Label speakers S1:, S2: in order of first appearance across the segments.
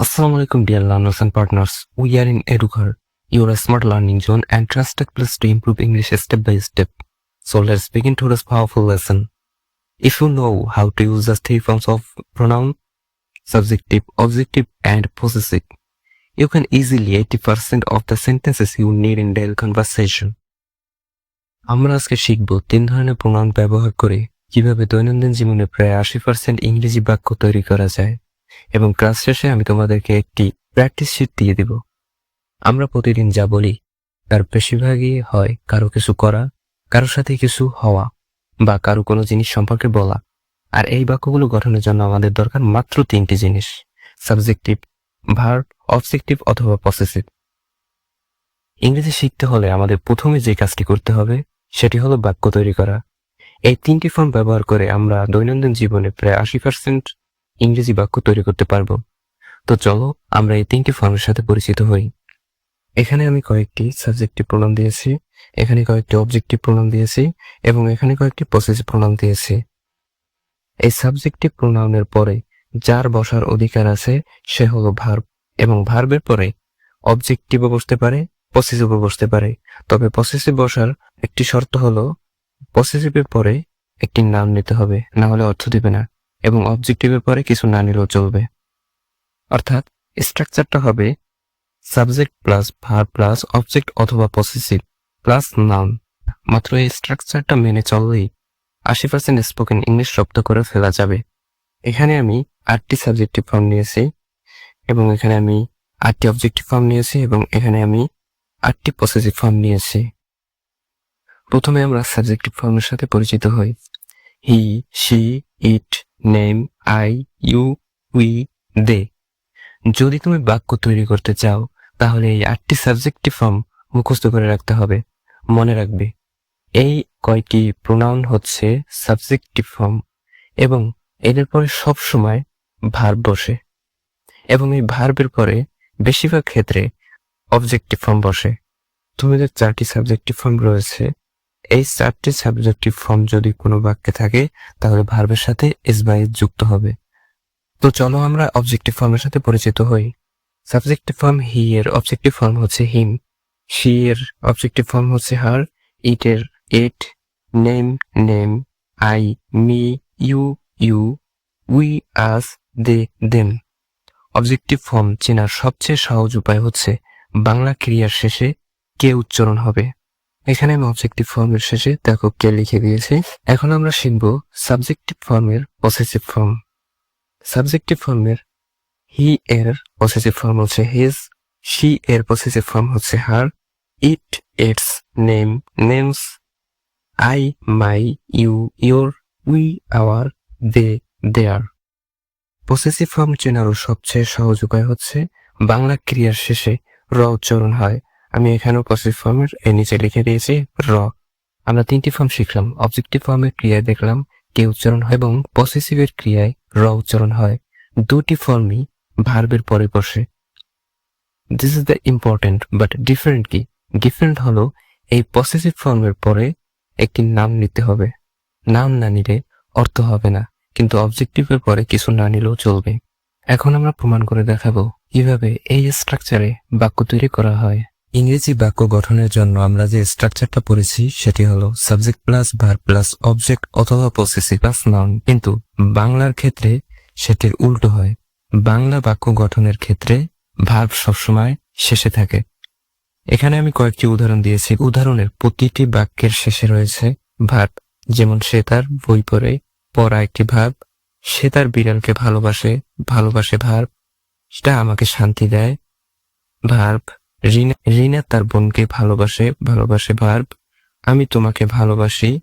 S1: Assalamu alaikum dear learners and partners. We are in Educar, your smart learning zone and trusted place to improve English step by step. So let's begin today's powerful lesson. If you know how to use the three forms of pronoun, subjective, objective and possessive, you can easily 80% of the sentences you need in daily conversation. আমরা আজকে শিখব তিন ধরনের প্রণাম ব্যবহার করে কীভাবে দৈনন্দিন জীবনে প্রায় আশি পার্সেন্ট ইংরেজি বাক্য তৈরি করা যায় এবং ক্লাস শেষে আমি তোমাদেরকে একটি প্র্যাকটিস শিট দিয়ে দিব। আমরা প্রতিদিন যা বলি, তার বেশিরভাগই হয় কারও কিছু করা, কারোর সাথে কিছু হওয়া, বা কারও কোনো জিনিস সম্পর্কে বলা। আর এই বাক্যগুলো গঠনের জন্য আমাদের দরকার মাত্র তিনটি জিনিস সাবজেক্টিভ ভার্ব অবজেক্টিভ অথবা পসেসিভ ইংরেজি শিখতে হলে আমাদের প্রথমে যে কাজটি করতে হবে, সেটি হলো বাক্য তৈরি করা। এই তিনটি ফর্ম ব্যবহার করে আমরা দৈনন্দিন জীবনে প্রায় আশি পার্সেন্ট ইংরেজি বাক্য তৈরি করতে পারব। তো চলো, আমরা এই তিনটি ফর্মের সাথে পরিচিত হই। এখানে আমি কয়েকটি সাবজেক্টিভ প্রণাম দিয়েছি, এখানে কয়েকটি অবজেক্টিভ প্রণাম দিয়েছি, এবং এখানে কয়েকটি পসেসিভ প্রণাম দিয়েছি। এই সাবজেক্টিভ প্রোনাউনের পরে যার বসার অধিকার আছে, সে হলো ভার্ব এবং ভার্বের পরে অবজেক্টিভও বসতে পারে পসেসিভও বসতে পারে। তবে পসেসিভ বসার একটি শর্ত হলো পসেসিভের পরে একটি নাম নিতে হবে, না হলে অর্থ দিবে না। এবং অবজেক্টিভের পরে কিছু না নিলেও চলবে। অর্থাৎ, স্ট্রাকচারটা হবে subject plus verb plus object অথবা পসেসিভ প্লাস নাউন। মাত্র এই স্ট্রাকচারটা মেনে চললেই আশি পার্সেন্ট স্পোকেন ইংলিশ শব্দ করে ফেলা যাবে। এখানে আমি আটটি সাবজেক্টিভ ফর্ম নিয়েছি এবং এখানে আমি আটটি অবজেক্টিভ ফর্ম নিয়েছি এবং এখানে আমি আটটি পসেসিভ ফর্ম নিয়েছি। প্রথমে আমরা সাবজেক্টিভ ফর্মের সাথে পরিচিত হই। He, she, it name I you we they. যদি তুমি বাক্য তৈরি করতে চাও, তাহলে এই আটটি সাবজেক্টিভ ফর্ম মুখস্থ করে রাখতে হবে। মনে রাখবে, এই কয়টি প্রোনাউন হচ্ছে সাবজেক্টিভ ফর্ম এবং এদের পরে সব সময় ভার্ব বসে এবং এই ভার্বের পরে বেশিরভাগ ক্ষেত্রে অবজেক্টিভ ফর্ম বসে। তোমাদের চারটি সাবজেক্টিভ ফর্ম রয়েছে এই চারটি সাবজেক্টিভ ফর্ম যদি কোনো বাক্যে থাকে, তাহলে ভার্বের সাথে এস বাই যুক্ত হবে। তো চলো আমরা অবজেক্টিভ ফর্মের সাথে পরিচিত হই। সাবজেক্টিভ ফর্ম হি এর অবজেক্টিভ ফর্ম হচ্ছে হিম শি এর অবজেক্টিভ ফর্ম হচ্ছে হার ইট এর it name name I me you you we us they them objective form চেনার সবচেয়ে সহজ উপায় হচ্ছে, বাংলা ক্রিয়ার শেষে কে উচ্চারণ হবে। এখানে আমি অবজেক্টিভ ফর্মের শেষে দেখো কে লিখে দিয়েছি। এখন আমরা শিখব সাবজেক্টিভ ফর্মের পসেসিভ ফর্ম সাবজেক্টিভ ফর্মের হি এর পসেসিভ ফর্ম হচ্ছে হিজ শি এর পসেসিভ ফর্ম হচ্ছে her it its name names I my you your we our they their possessive form চেনারও সবচেয়ে সহজ উপায় হচ্ছে বাংলা ক্রিয়ার শেষে র উচ্চারণ হয়। আমি এখানেও পসেসিভ ফর্মের এর নিচে লিখে দিয়েছি, র। আমরা তিনটি ফর্ম শিখলাম। অবজেক্টিভ ফর্মের ক্রিয়ায় দেখলাম, কে উচ্চারণ হয় এবং পসেসিভের ক্রিয়ায় র উচ্চারণ হয়। দুটি ফর্মই ভার্বের পরে বসে। This is the important but different কি ডিফারেন্ট হলো এই পসেসিভ ফর্মের পরে একটি নাম নিতে হবে। নাম না নিলে অর্থ হবে না, কিন্তু অবজেক্টিভের পরে কিছু না নিলেও চলবে। এখন আমরা প্রমাণ করে দেখাবো কীভাবে এই স্ট্রাকচারে বাক্য তৈরি করা হয়। ইংরেজি বাক্য গঠনের জন্য আমরা যে স্ট্রাকচারটা পড়েছি, সেটি হলো subject plus verb plus object অথবা পসেসিভ প্লাস নাউন কিন্তু বাংলার ক্ষেত্রে সেটির উল্টো হয়। বাংলা বাক্য গঠনের ক্ষেত্রে ভার্ব সবসময় শেষে থাকে। এখানে আমি কয়েকটি উদাহরণ দিয়েছি। উদাহরণের প্রতিটি বাক্যের শেষে রয়েছে ভার্ব যেমন সে তার বই পড়ে, পড়া একটি ভার্ব সে তার বিড়ালকে ভালোবাসে ভালোবাসে ভার্ব সেটা আমাকে শান্তি দেয়। ভার্ব রিনা তার বোনকে ভালোবাসে ভালোবাসে ভার্ব। আমি তোমাকে ভালোবাসি,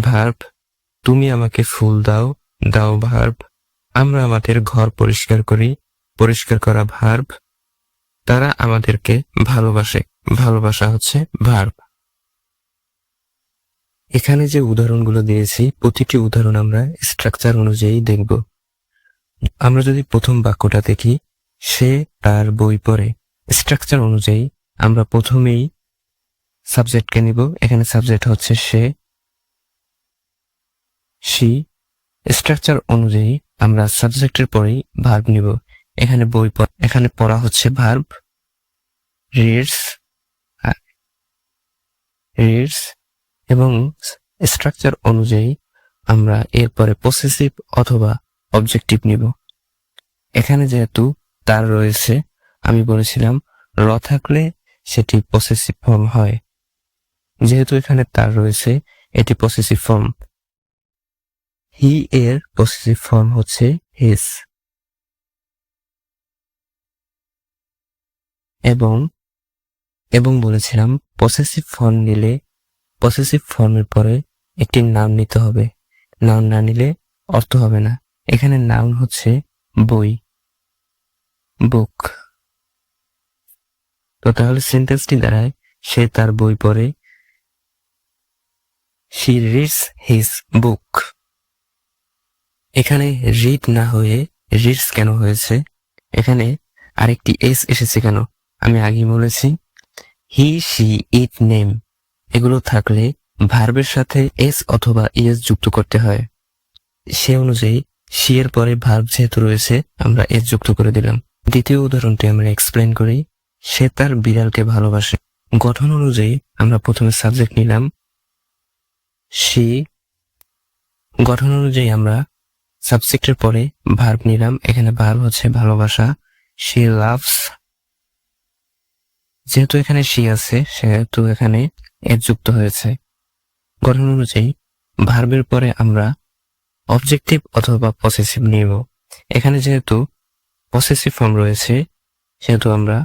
S1: ভার্ব। তুমি আমাকে ফুল দাও দাও ভার্ব। আমরা আমাদের ঘর পরিষ্কার করি, পরিষ্কার করা ভার্ব। তারা আমাদেরকে ভালোবাসে, ভালোবাসা হচ্ছে ভার্ব। এখানে যে উদাহরণগুলো দিয়েছি, প্রতিটি উদাহরণ আমরা স্ট্রাকচার অনুযায়ী দেখব। আমরা যদি প্রথম বাক্যটা দেখি, সে তার বই পড়ে। স্ট্রাকচার অনুযায়ী আমরা প্রথমেই সাবজেক্টকে নিব। এখানে সাবজেক্ট হচ্ছে সে সি স্ট্রাকচার অনুযায়ী আমরা সাবজেক্টের পরেই ভার্ব নিব। এখানে বই পড়া, এখানে পড়া হচ্ছে ভার্ব রিডস রিডস এবং স্ট্রাকচার অনুযায়ী আমরা এরপরে পসেসিভ অথবা অবজেক্টিভ নিব। এখানে যেহেতু তার রয়েছে আমি বলেছিলাম, র থাকলে সেটি পসেসিভ ফর্ম হয়। যেহেতু এখানে তার রয়েছে, এটি পসেসিভ ফর্ম হি এর পসেসিভ ফর্ম হচ্ছে হিস এবং এবং বলেছিলাম পসেসিভ ফর্ম নিলে পসেসিভ ফর্মের পরে একটি নাম নিতে হবে। নাম না নিলে অর্থ হবে না। এখানে নাম হচ্ছে বই। বুক তো তাহলে সেন্টেন্সটি দাঁড়ায়, সে তার বই পড়ে শি রিডস হিজ বুক এখানে রিড না হয়ে রিডস কেন হয়েছে? এখানে আরেকটি এস এসেছে কেন? আমি আগেই বলেছি হি শি ইট নেম এগুলো থাকলে ভার্বের সাথে এস অথবা ইএস যুক্ত করতে হয়। সে অনুযায়ী শি এর পরে ভার্ব যেহেতু রয়েছে, আমরা এস যুক্ত করে দিলাম। দ্বিতীয় উদাহরণটি আমরা এক্সপ্লেন করি। সে তার বিড়ালকে ভালোবাসে। গঠন অনুযায়ী আমরা প্রথমে সাবজেক্ট নিলাম। সি, গঠন অনুযায়ী আমরা সাবজেক্টের পরে ভার্ব নিলাম। এখানে ভার্ব হচ্ছে ভালোবাসা। সি লাভস যেহেতু এখানে সি আছে, সেহেতু এখানে এর যুক্ত হয়েছে। গঠন অনুযায়ী ভার্বের পরে আমরা অবজেক্টিভ অথবা পসেসিভ নিব। এখানে যেহেতু পসেসিভ ফর্ম রয়েছে, সেহেতু আমরা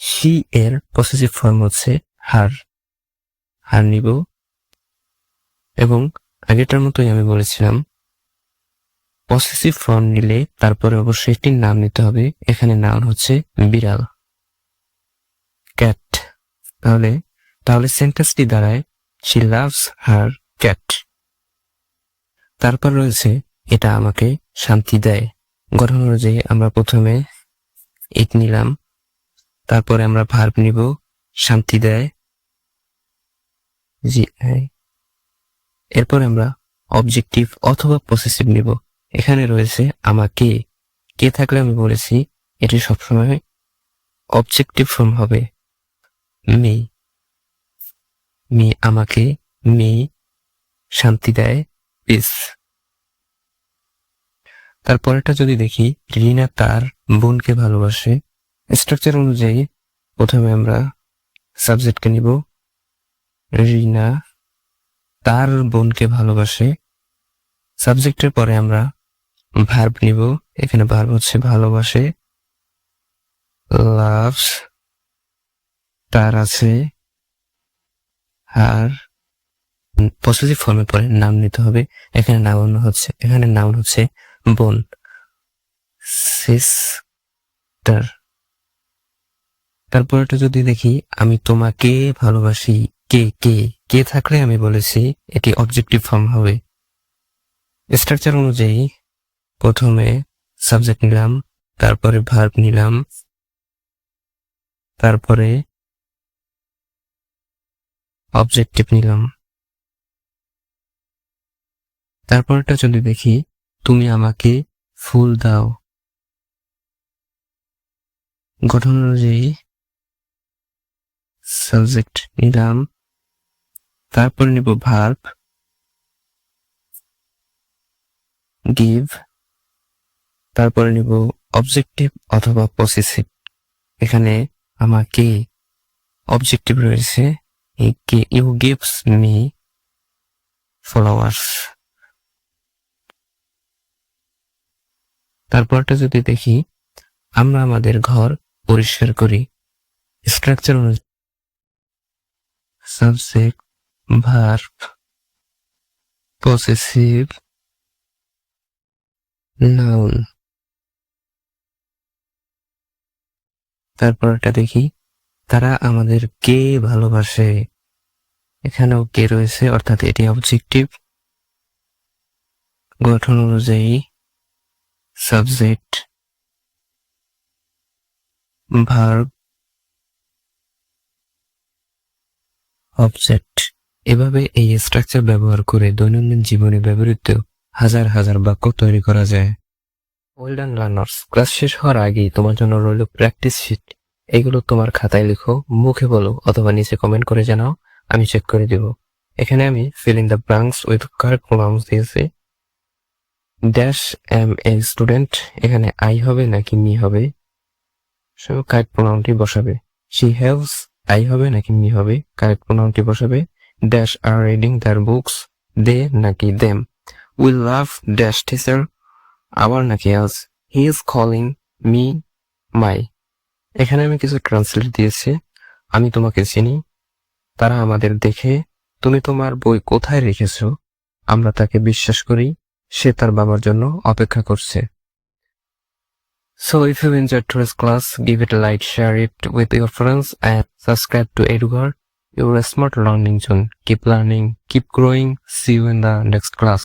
S1: সি এর পসেসিভ ফর্ম হচ্ছে হার হার নিব। এবং আগেটার মতোই আমি বলেছিলাম পসেসিভ ফর্ম নিলে তারপরে অবশ্যই একটি নাম নিতে হবে, এখানে নাম হচ্ছে বিড়াল। ক্যাট তাহলে তাহলে সেন্টেন্সটি দাঁড়ায় শি লাভস হার ক্যাট তারপর রয়েছে, এটা আমাকে শান্তি দেয়। গঠন অনুযায়ী আমরা প্রথমে ইট নিলাম। তারপরে আমরা ভার্ব নিব, শান্তি দেয়। জি আই। এরপর আমরা অবজেক্টিভ অথবা পসেসিভ নিব। এখানে রয়েছে আমাকে। কে থাকলে আমি বলেছি, এটি সবসময় অবজেক্টিভ ফর্ম হবে। মি মি আমাকে মি শান্তি দেয় পিস তারপরেটা যদি দেখি, রিনা তার বোনকে ভালোবাসে। স্ট্রাকচার অনুযায়ী প্রথমে আমরা সাবজেক্টকে নিব। রিনা তার বোনকে ভালোবাসে। সাবজেক্টের পরে আমরা ভার্ব নিব। এখানে ভার্ব হচ্ছে ভালোবাসে। লাভস তার আছে। আর পজিটিভ ফর্মে পরে নাম নিতে হবে। এখানে নাউন হচ্ছে, এখানে নাউন হচ্ছে বোন। সিস্টার তারপরটা যদি দেখি, আমি তোমাকে ভালোবাসি। কে কে কে থাকলে আমি বলেছি এটি অবজেক্টিভ ফর্ম হবে। স্ট্রাকচার অনুযায়ী প্রথমে সাবজেক্ট নিলাম, তারপরে ভার্ব নিলাম, তারপরে অবজেক্টিভ নিলাম। তারপরটা যদি দেখি, তুমি আমাকে ফুল দাও। গঠন অনুযায়ী সাবজেক্ট নিলাম। তারপর নিব ভার্ব গিভ তারপরে নিব অবজেক্টিভ অথবা পসেসিভ এখানে আমাকে অবজেক্টিভ রয়েছে? ইউ গিভস মি ফলোয়ার্স তারপরটা যদি দেখি, আমরা আমাদের ঘর পরিষ্কার করি। স্ট্রাকচার অনুযায়ী সাবজেক্ট ভার্ব পসেসিভ নাউন তারপরটা দেখি, তারা আমাদের কে ভালোবাসে। এখানেও কে রয়েছে, অর্থাৎ এটি অবজেক্টিভ গঠন অনুযায়ী সাবজেক্ট ভার্ব অবজেক্ট এভাবে এই স্ট্রাকচার ব্যবহার করে দৈনন্দিন জীবনে ব্যবহৃত হাজার হাজার বাক্য তৈরি করা যায়। ওয়েল ডান লার্নার্স ক্লাস শেষ হওয়ার আগেই তোমার জন্য রইল প্র্যাকটিস শিট এগুলো তোমার খাতায় লিখো, মুখে বলো, অথবা নিচে কমেন্ট করে জানাও, আমি চেক করে দিব। এখানে আমি filling the blanks with correct pronouns দিয়েছি। ড্যাশ এম এ স্টুডেন্ট এখানে আই হবে নাকি মি হবে? সো কারেক্ট প্রোনাউনটি বসাবে। শি হ্যাভস আই হবে নাকি মি হবে? কারেক্ট প্রোনাউনটি বসাবে। Dash are reading their books they নাকি them we love dash teacher আবার নাকি us he is calling me my এখানে আমি কিছু ট্রান্সলেট দিয়েছি, আমি তোমাকে চিনি। তারা আমাদের দেখে, তুমি তোমার বই কোথায় রেখেছো? আমরা তাকে বিশ্বাস করি, সে তার বাবার জন্য অপেক্ষা করছে। So if you enjoyed today's class, give it a like, share it with your friends and subscribe to Edugar, your smart learning zone. Keep learning, keep growing. See you in the next class.